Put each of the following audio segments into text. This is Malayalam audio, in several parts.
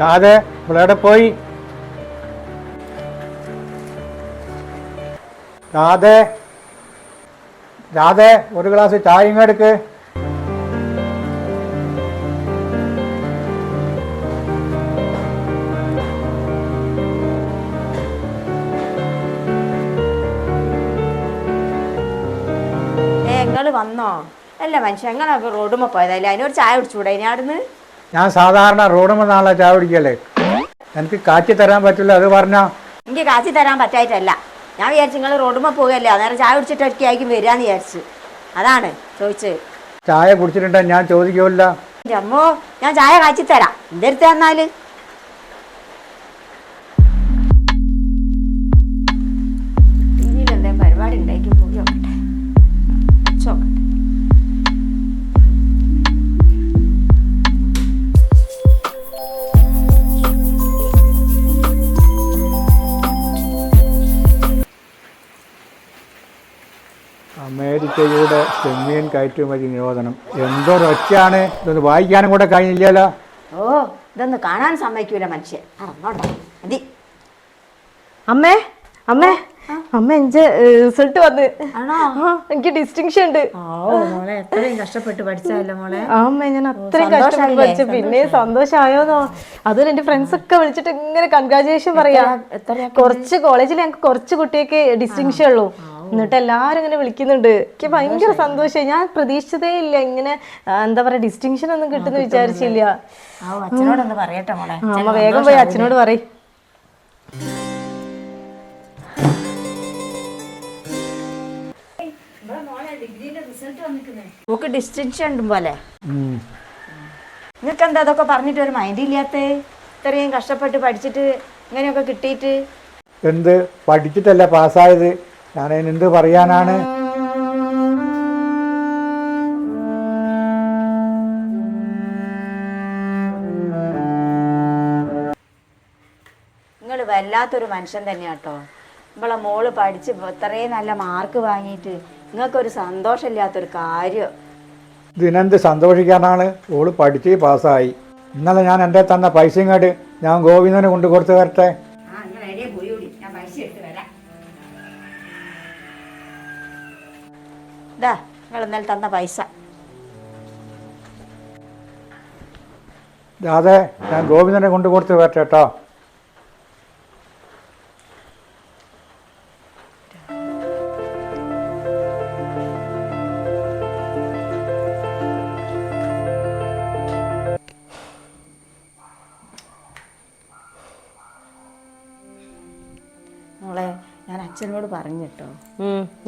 രാധേ ഇവിടെ പോയി. രാധേ രാധേ ഒരു ഗ്ലാസ് ചായയും എടുക്ക്. വന്നോ? അല്ല മനുഷ്യ ഞങ്ങളെ റോഡുമ്മ പോയതല്ലേ? അതിനൊരു ചായ കുടിച്ചുകൂടെ ഇനി അവിടുന്ന്? ഞാൻ സാധാരണ റോഡുമ്പോൾ നാളെ ചായ കുടിക്കല്ലേ? എനിക്ക് കാച്ചി തരാൻ പറ്റില്ല അത് പറഞ്ഞാ എനിക്ക് കാച്ചി തരാൻ പറ്റായിട്ടല്ല. ഞാൻ വിചാരിച്ചു നിങ്ങൾ റോഡുമ്മ പോകല്ലേ അന്നേരം ചായ കുടിച്ചിട്ടൊക്കെ ആയിരിക്കും വരാന്ന് വിചാരിച്ചു. അതാണ് ചോദിച്ചത്. ചായ കുടിച്ചിട്ടുണ്ടെങ്കിൽ ഞാൻ ചോദിക്കില്ല. അമ്മോ ഞാൻ ചായ കാച്ചി തരാം. എന്തെടുത്ത് തന്നാൽ? അമേരിക്കയുടെ ചെമ്മീൻ കയറ്റുമതി നിരോധനം. എന്തൊരൊച്ചയാണ് ഇതൊന്ന് വായിക്കാനും കൂടെ കഴിഞ്ഞില്ലല്ലോ. ഓ ഇതൊന്ന് കാണാൻ സമ്മതിക്കൂല മനുഷ്യൻ. അറിഞ്ഞോട്ടെ മതി. അമ്മേ അമ്മേ അമ്മ എന്റെ റിസൾട്ട് വന്ന്. എനിക്ക് ഡിസ്റ്റിങ്ഷൻ ഉണ്ട്. ഓ മോളെ എത്രയും കഷ്ടപ്പെട്ട് പഠിച്ചതല്ലോ മോളെ? അമ്മ ഞാൻ അത്രയും കഷ്ടപ്പെട്ട് പഠിച്ചു. പിന്നെ സന്തോഷമായോന്നോ അതുപോലെ എന്റെ ഫ്രണ്ട്സ് ഒക്കെ വിളിച്ചിട്ട് ഇങ്ങനെ കൺഗ്രാജുലേഷൻ പറയാ. കുറച്ച് കോളേജിൽ ഞങ്ങൾക്ക് കുറച്ച് കുട്ടിയൊക്കെ ഡിസ്റ്റിങ്ഷൻ ഉള്ളൂ. എന്നിട്ട് എല്ലാരും ഇങ്ങനെ വിളിക്കുന്നുണ്ട്. എനിക്ക് ഭയങ്കര സന്തോഷമായി. ഞാൻ പ്രതീക്ഷിച്ചതേ ഇല്ല. ഇങ്ങനെ എന്താ പറയാ ഡിസ്റ്റിങ്ഷൻ ഒന്നും കിട്ടുന്ന വിചാരിച്ചില്ല. ആ അച്ഛനോടൊന്ന് പറയട്ടെ മോളെ. ആ, അമ്മ വേഗം പോയി അച്ഛനോട് പറയും. നമുക്ക് ഡിസ്റ്റിങ്ഷൻ ഉണ്ട് പോലെ. ഉം. നിങ്ങൾക്ക് എന്താ അതൊക്കെ പറഞ്ഞിട്ട് ഒരു മൈൻഡ് ഇല്ലാത്തേ? ഇത്രയും കഷ്ടപ്പെട്ട് പഠിച്ചിട്ട് ഇങ്ങനെയൊക്കെ കിട്ടിയിട്ട് എന്ത്? പഠിച്ചിട്ടല്ല പാസ്സായത്. ഞാൻ എന്ത് പറയാനാണ്? നിങ്ങൾ വല്ലാത്തൊരു മനുഷ്യൻ തന്നെയാട്ടോ നമ്മളെ മോൾ പഠിച്ച് ഇത്രയും നല്ല മാർക്ക് വാങ്ങിയിട്ട് നിങ്ങൾക്കൊരു സന്തോഷമില്ലാത്തൊരു കാര്യം. ഇതിനെന്ത് സന്തോഷിക്കാനാണ്? ഓൾ പഠിച്ച് പാസ്സായി. ഇന്നലെ ഞാൻ എന്റെ തന്ന പൈസയും കേട്ട് ഞാൻ ഗോവിന്ദനെ കൊണ്ടു കൊടുത്തു തരട്ടെ? ഇതാ നിങ്ങൾ ഇന്നലെ തന്ന പൈസ. അതെ ഞാൻ ഗോവിന്ദനെ കൊണ്ടു കൊടുത്തു വരട്ടെ കേട്ടോ. അച്ഛനോട് പറഞ്ഞിട്ടോ?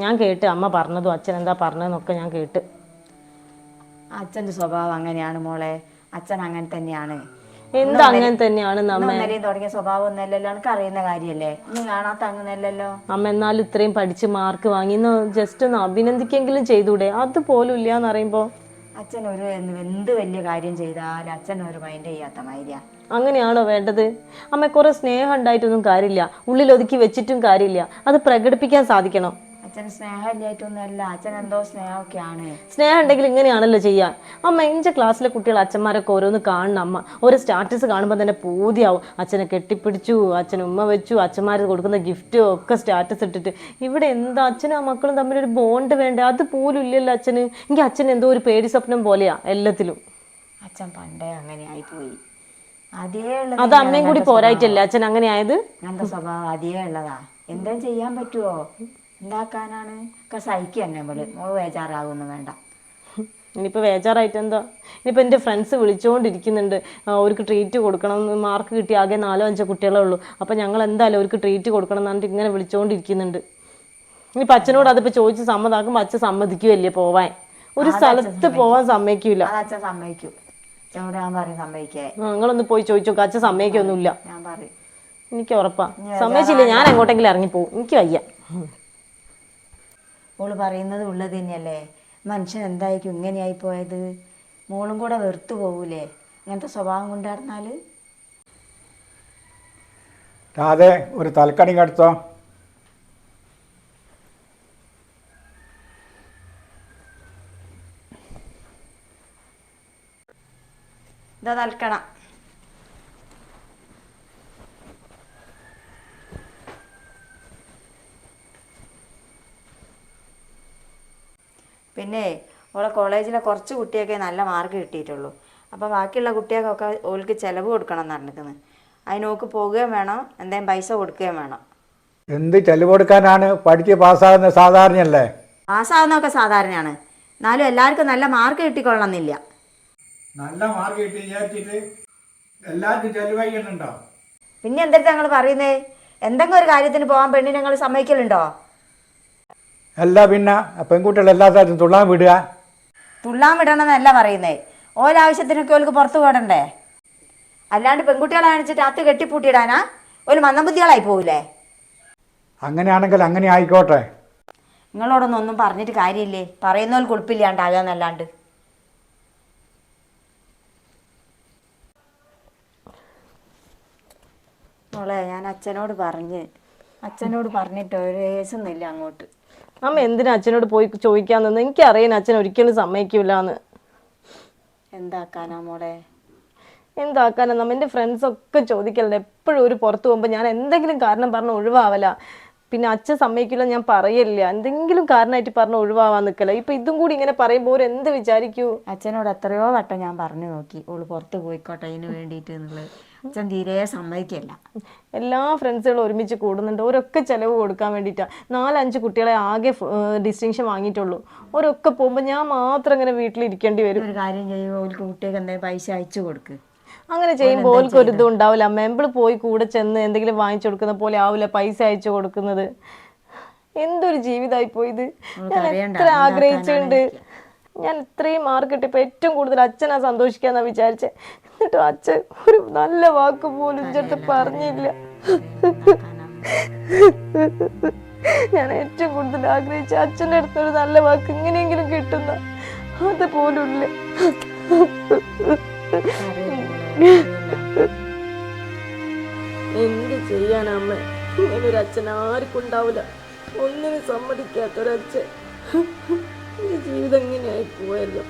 ഞാൻ കേട്ട്. അമ്മ പറഞ്ഞതും അച്ഛൻ എന്താ പറഞ്ഞതെന്നൊക്കെ ഞാൻ കേട്ട്. അച്ഛന്റെ സ്വഭാവം അങ്ങനെയാണ് മോളെ. അച്ഛൻ അങ്ങനെ തന്നെയാണ്. എന്താ അങ്ങനെ തന്നെയാണ് തുടങ്ങിയ സ്വഭാവം ഒന്നല്ലല്ലോ എനിക്ക് അറിയുന്ന കാര്യല്ലേ ഒന്നും കാണാത്ത അങ്ങനെയല്ലല്ലോ. അമ്മ എന്നാലും ഇത്രയും പഠിച്ച് മാർക്ക് വാങ്ങി. ജസ്റ്റ് ഒന്ന് അഭിനന്ദിക്കെങ്കിലും ചെയ്തൂടെ? അതുപോലും ഇല്ല എന്ന് പറയുമ്പോ? അച്ഛൻ ഒരു എന്ത് എന്ത് വലിയ കാര്യം ചെയ്താൽ അച്ഛൻ ഒരു മൈൻഡ് ചെയ്യാത്ത മൈര്യ അങ്ങനെയാണോ വേണ്ടത്? അമ്മ കുറെ സ്നേഹം ഉണ്ടായിട്ടൊന്നും കാര്യമില്ല. ഉള്ളിൽ ഒതുക്കി വെച്ചിട്ടും കാര്യമില്ല. അത് പ്രകടിപ്പിക്കാൻ സാധിക്കണം. അച്ഛൻ സ്നേഹമില്ലായിട്ടൊന്നുമല്ല അച്ഛൻ എന്തോ സ്നേഹമൊക്കെയാണ്. സ്നേഹം ഉണ്ടെങ്കിൽ ഇങ്ങനെയാണല്ലോ ചെയ്യാൻ അമ്മ എന്റെ ക്ലാസ്സിലെ കുട്ടികൾ അച്ഛന്മാരൊക്കെ ഓരോന്ന് കാണണം അമ്മ. ഓരോ സ്റ്റാറ്റസ് കാണുമ്പോൾ തന്നെ പൂതിയാവും. അച്ഛനെ കെട്ടിപ്പിടിച്ചു അച്ഛൻ ഉമ്മ വെച്ചു അച്ഛന്മാർ കൊടുക്കുന്ന ഗിഫ്റ്റും ഒക്കെ സ്റ്റാറ്റസ് ഇട്ടിട്ട്. ഇവിടെ എന്താ അച്ഛനും ആ മക്കളും തമ്മിലൊരു ബോണ്ട് വേണ്ട? അത് പോലും ഇല്ലല്ലോ അച്ഛന്. എനിക്ക് അച്ഛൻ എന്തോ ഒരു പേടി സ്വപ്നം പോലെയാ എല്ലാത്തിലും. അച്ഛൻ പണ്ടേ അങ്ങനെ ആയിപ്പോയി അതേ അമ്മയും കൂടി പോരായിട്ടല്ലേ? അച്ഛൻ അങ്ങനെ ആയത് അങ്ങനത്തെ സ്വഭാവം അതേ ഉള്ളതാ. എന്താ ചെയ്യാൻ പറ്റുമോ ഉണ്ടാക്കാനാണ് ഒക്കെ സഹിക്കുക തന്നെ മോൾ ബേജാറാകൊന്നും വേണ്ട. ഇനിയിപ്പോൾ ബേജാറായിട്ട് എന്താ? ഇനിയിപ്പോൾ എന്റെ ഫ്രണ്ട്സ് വിളിച്ചുകൊണ്ടിരിക്കുന്നുണ്ട് അവർക്ക് ട്രീറ്റ് കൊടുക്കണം മാർക്ക് കിട്ടി. ആകെ നാലോ അഞ്ചോ കുട്ടികളേ ഉള്ളൂ. അപ്പോൾ ഞങ്ങൾ എന്തായാലും അവർക്ക് ട്രീറ്റ് കൊടുക്കണം എന്ന് പറഞ്ഞിട്ട് ഇങ്ങനെ വിളിച്ചുകൊണ്ടിരിക്കുന്നുണ്ട് ഇനിയിപ്പോൾ അച്ഛനോട് അതിപ്പോൾ ചോദിച്ച് സമ്മതാക്കുമ്പോൾ അച്ഛൻ സമ്മതിക്കുമല്ലേ പോവാൻ? ഒരു സ്ഥലത്ത് പോവാൻ സമ്മതിക്കൂല. അച്ഛൻ സമ്മതിക്കും. അച്ഛനോട് ഞാൻ പറയും സമ്മതിക്കേ. ആ, നിങ്ങളൊന്ന് പോയി ചോദിച്ചു അച്ഛൻ സമ്മതിക്കൊന്നുമില്ല. ഞാൻ പറയും. എനിക്ക് ഉറപ്പാ. സമ്മതിച്ചില്ല? ഞാൻ എങ്ങോട്ടെങ്കിലും പോകും എനിക്ക് വയ്യ. മോൾ പറയുന്നത് ഉള്ളത് തന്നെയല്ലേ? മനുഷ്യൻ എന്തായിരിക്കും? ഇങ്ങനെയായി പോയത്. മോളും കൂടെ വെറുത്തു പോകൂലേ ഇങ്ങനത്തെ സ്വഭാവം കൊണ്ടായിരുന്നാൽ? രാധേ ഒരു തലക്കണി കടുത്തോ ഇതാ തൽക്കണ പിന്നെ ഓളെ കോളേജിലെ കുറച്ച് കുട്ടിയൊക്കെ നല്ല മാർക്ക് കിട്ടിയിട്ടുള്ളൂ. അപ്പോൾ ബാക്കിയുള്ള കുട്ടികൾക്കൊക്കെ ഓൾക്ക് ചിലവ് കൊടുക്കണം എന്ന് പറഞ്ഞിരിക്കുന്നത് അതിനോക്ക് പോകുകയും വേണം എന്തെങ്കിലും പൈസ കൊടുക്കുകയും വേണം. എന്ത് ചെലവ് കൊടുക്കാനാണ്? പഠിച്ച് പാസ്സാകുന്ന സാധാരണയല്ലേ? പാസ്സാകുന്നതൊക്കെ സാധാരണയാണ്. എന്നാലും എല്ലാവർക്കും നല്ല മാർക്ക് കിട്ടിക്കൊള്ളണമെന്നില്ല. നല്ല മാർക്ക് കിട്ടി വിചാരിച്ചിട്ട് എല്ലാവർക്കും ചെലവഴിക്കുന്നുണ്ടോ? പിന്നെ എന്തെടുത്ത് ഞങ്ങൾ പറയുന്നേ? എന്തെങ്കിലും ഒരു കാര്യത്തിന് പോകാൻ പെണ്ണിനെ ഞങ്ങൾ സമ്മതിക്കലുണ്ടോ? അല്ല പിന്നെ പെൺകുട്ടികൾ എല്ലാ സ്ഥലത്തും തുള്ളാൻ വിടുക? തുള്ളാൻ വിടണമെന്നല്ല പറയുന്നേ. ഓരാവശ്യത്തിനൊക്കെ ഓൾക്ക് പുറത്തു പോടണ്ടേ? അല്ലാണ്ട് പെൺകുട്ടികളെ കാണിച്ചിട്ട് അത്ത് കെട്ടിപ്പൂട്ടിയിടാനാ? ഒരു മന്ദബുദ്ധികളായി പോകില്ലേ അങ്ങനെയാണെങ്കിൽ അങ്ങനെ ആയിക്കോട്ടെ. നിങ്ങളോടൊന്നും ഒന്നും പറഞ്ഞിട്ട് കാര്യമില്ലേ? പറയുന്നവർക്ക് കുളിപ്പില്ലാണ്ടാകാന്നല്ലാണ്ട് മോളെ ഞാൻ അച്ഛനോട് പറഞ്ഞ് അച്ഛനോട് പറഞ്ഞിട്ട് ഒരു ഏസുന്നില്ല അങ്ങോട്ട്. അമ്മ എന്തിനാ അച്ഛനോട് പോയി ചോദിക്കാൻ നിന്ന്? എനിക്കറിയാൻ അച്ഛൻ ഒരിക്കലും സമ്മതിക്കൂല എന്ന് എന്താക്കാനാ മോളെ? എന്താക്കാനാ? നമ്മ എന്റെ ഫ്രണ്ട്സ് ഒക്കെ ചോദിക്കലുണ്ട് എപ്പോഴും ഒരു പുറത്തു പോകുമ്പോൾ ഞാൻ എന്തെങ്കിലും കാരണം പറഞ്ഞ് ഒഴിവാവല. പിന്നെ അച്ഛൻ സമ്മതിക്കില്ല ഞാൻ പറയില്ല. എന്തെങ്കിലും കാരണമായിട്ട് പറഞ്ഞ് ഒഴിവാവാൻ നിൽക്കല ഇപ്പൊ ഇതും കൂടി ഇങ്ങനെ പറയുമ്പോൾ ഓര് എന്ത് വിചാരിക്കൂ? അച്ഛനോട് എത്രയോ വട്ടം ഞാൻ പറഞ്ഞു നോക്കി. ഓൾ പുറത്ത് പോയിക്കോട്ടെ അതിന് വേണ്ടിയിട്ട് എന്നുള്ളത്. അച്ഛൻ തീരെ സമ്മതിക്കല്ല. എല്ലാ ഫ്രണ്ട്സുകളും ഒരുമിച്ച് കൂടുന്നുണ്ട്. ഓരൊക്കെ ചിലവ് കൊടുക്കാൻ വേണ്ടിയിട്ടാണ് നാലഞ്ച് കുട്ടികളെ ആകെ ഡിസ്റ്റിങ്ഷൻ വാങ്ങിയിട്ടുള്ളൂ. ഓരൊക്കെ പോകുമ്പോൾ ഞാൻ മാത്രം ഇങ്ങനെ വീട്ടിലിരിക്കേണ്ടി വരും. ഒരു കാര്യം ചെയ്യുമ്പോൾ ഒരു കുട്ടികൾക്ക് എന്തെങ്കിലും പൈസ അയച്ചു കൊടുക്ക്. അങ്ങനെ ചെയ്യുമ്പോൾ ഓൾക്ക് ഒരു ഇതും ഉണ്ടാവില്ല മെമ്പിൾ പോയി കൂടെ ചെന്ന് എന്തെങ്കിലും വാങ്ങിച്ചു കൊടുക്കുന്ന പോലെ ആവില്ല പൈസ അയച്ചു കൊടുക്കുന്നത്. എന്തൊരു ജീവിതമായി പോയത് ഞാൻ എത്ര ആഗ്രഹിച്ചിട്ടുണ്ട് ഞാൻ ഇത്രയും മാർക്ക് കിട്ടിയപ്പോൾ ഏറ്റവും കൂടുതൽ അച്ഛനാ സന്തോഷിക്കാന്നാ വിചാരിച്ചത് എന്നിട്ട് അച്ഛൻ ഒരു നല്ല വാക്ക് പോലും ചേർത്ത് പറഞ്ഞില്ല. ഞാൻ ഏറ്റവും കൂടുതൽ ആഗ്രഹിച്ച അച്ഛന്റെ അടുത്ത് ഒരു നല്ല വാക്ക് ഇങ്ങനെയെങ്കിലും കിട്ടുന്ന അതുപോലും ഇല്ല. എന്ത് ചെയ്യാനമ്മ അമ്മ? ഇങ്ങനൊരു അച്ഛൻ ആർക്കും ഉണ്ടാവില്ല ഒന്നിനും സമ്മതിക്കാത്തൊരച്ഛൻ. ജീവിതം ഇങ്ങനെയായി പോയല്ലോ.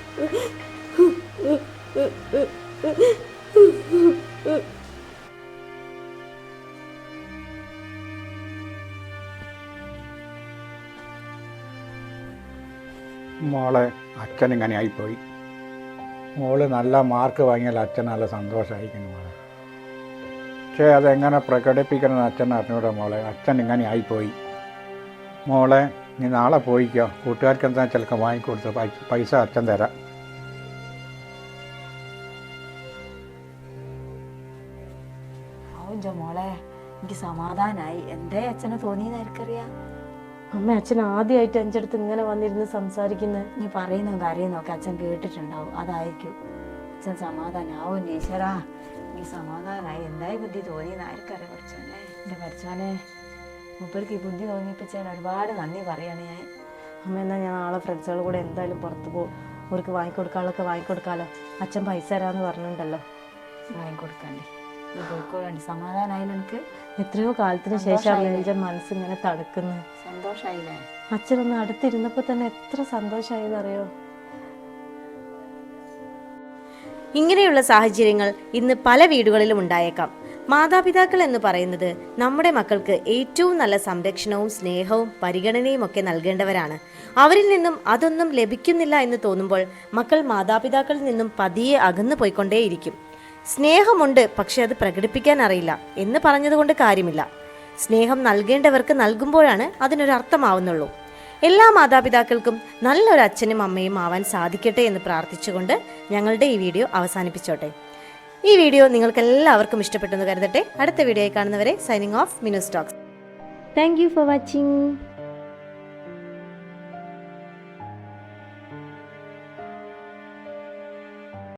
മോളെ അച്ഛൻ ഇങ്ങനെ ആയിപ്പോയി. മോൾ നല്ല മാർക്ക് വാങ്ങിയാൽ അച്ഛൻ നല്ല സന്തോഷമായിരിക്കുന്നു മോളെ. പക്ഷേ അതെങ്ങനെ പ്രകടിപ്പിക്കണമെന്ന് അച്ഛൻ അറിഞ്ഞൂടെ മോളെ. അച്ഛൻ ഇങ്ങനെ ആയിപ്പോയി. മോളെ നീ നാളെ പോയിക്കോ. കൂട്ടുകാർക്ക് എന്താ ചിലപ്പോൾ വാങ്ങിക്കൊടുത്ത് പൈസ അച്ഛൻ തരാം. മോളെ എനിക്ക് സമാധാനായി. എന്തേ അച്ഛനെ തോന്നിയെന്ന് ആർക്കറിയാം? അമ്മ അച്ഛൻ ആദ്യമായിട്ട് എന്റെ അടുത്ത് ഇങ്ങനെ വന്നിരുന്ന് സംസാരിക്കുന്നത് നീ പറയുന്നതും കാര്യമെന്നൊക്കെ അച്ഛൻ കേട്ടിട്ടുണ്ടാവും. അതായിരിക്കും. അച്ഛൻ സമാധാനാവും ഈശ്വരാ. എനിക്ക് സമാധാനായി. എന്തായി ബുദ്ധി തോന്നിയെന്ന് ആർക്കറിയാം പഠിച്ചോനെ എന്റെ പഠിച്ചോനെ മൂപ്പർക്ക് ഈ ബുദ്ധി തോന്നിപ്പിച്ചാൽ ഒരുപാട് നന്ദി പറയാണ് ഞാൻ. അമ്മ എന്നാൽ ഞാൻ നാളെ ഫ്രണ്ട്സുകൾ കൂടെ എന്തായാലും പുറത്ത് പോകും അവർക്ക് വാങ്ങിക്കൊടുക്കാനുള്ളൊക്കെ വാങ്ങിക്കൊടുക്കാമല്ലോ അച്ഛൻ പൈസ തരാമെന്ന് പറഞ്ഞിട്ടുണ്ടല്ലോ. വാങ്ങിക്കൊടുക്കണ്ടേ. സമാധാനായാലും എനിക്ക് എത്രയോ കാലത്തിന് ശേഷം എന്റെ മനസ്സിങ്ങനെ തടുക്കുന്നത് സന്തോഷമായില്ലേ അച്ഛനൊന്ന് അടുത്തിരുന്നപ്പോൾ തന്നെ എത്ര സന്തോഷമായെന്നറിയോ ഇങ്ങനെയുള്ള സാഹചര്യങ്ങൾ ഇന്ന് പല വീടുകളിലും ഉണ്ടായേക്കാം. മാതാപിതാക്കൾ എന്ന് പറയുന്നത് നമ്മുടെ മക്കൾക്ക് ഏറ്റവും നല്ല സംരക്ഷണവും സ്നേഹവും പരിഗണനയും ഒക്കെ നൽകേണ്ടവരാണ്. അവരിൽ നിന്നും അതൊന്നും ലഭിക്കുന്നില്ല എന്ന് തോന്നുമ്പോൾ മക്കൾ മാതാപിതാക്കളിൽ നിന്നും പതിയെ അകന്നു പോയിക്കൊണ്ടേയിരിക്കും. സ്നേഹമുണ്ട് പക്ഷെ അത് പ്രകടിപ്പിക്കാൻ അറിയില്ല എന്ന് പറഞ്ഞതുകൊണ്ട് കാര്യമില്ല. സ്നേഹം നൽകേണ്ടവർക്ക് നൽകുമ്പോഴാണ് അതിനൊരു അർത്ഥമാവുന്നുള്ളൂ എല്ലാ മാതാപിതാക്കൾക്കും നല്ലൊരു അച്ഛനും അമ്മയും ആവാൻ സാധിക്കട്ടെ എന്ന് പ്രാർത്ഥിച്ചുകൊണ്ട് ഞങ്ങളുടെ ഈ വീഡിയോ അവസാനിപ്പിച്ചോട്ടെ. ഈ വീഡിയോ നിങ്ങൾക്ക് എല്ലാവർക്കും ഇഷ്ടപ്പെട്ടെന്ന് കരുതട്ടെ. അടുത്ത വീഡിയോയിൽ കാണുന്നവരെ signing off Minu Stokes thank for watching